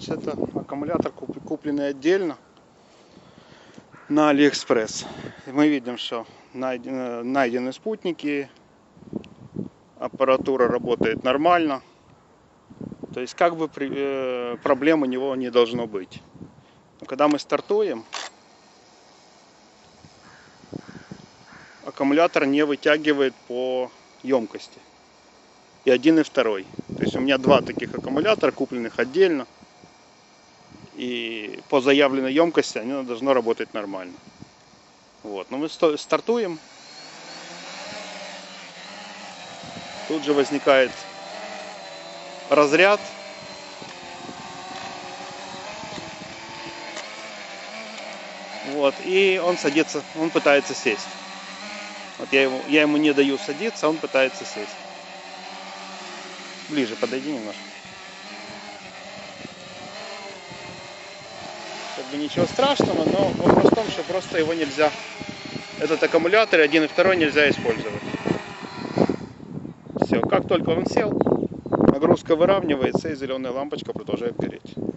Значит, это аккумулятор куп- купленный отдельно на Алиэкспресс. Мы видим, что найдены, найдены спутники, аппаратура работает нормально. То есть как бы э, проблем у него не должно быть. Когда мы стартуем, аккумулятор не вытягивает по емкости. И один, и второй. То есть у меня два таких аккумулятора, купленных отдельно. И по заявленной емкости они должно работать нормально. Вот. Но мы стартуем. Тут же возникает разряд. Вот. И он садится, он пытается сесть. Вот я ему, я ему не даю садиться, он пытается сесть. Ближе подойди немножко. Как бы ничего страшного, но вопрос в том, что просто его нельзя, этот аккумулятор один и второй нельзя использовать. Все, как только он сел, нагрузка выравнивается и зеленая лампочка продолжает гореть.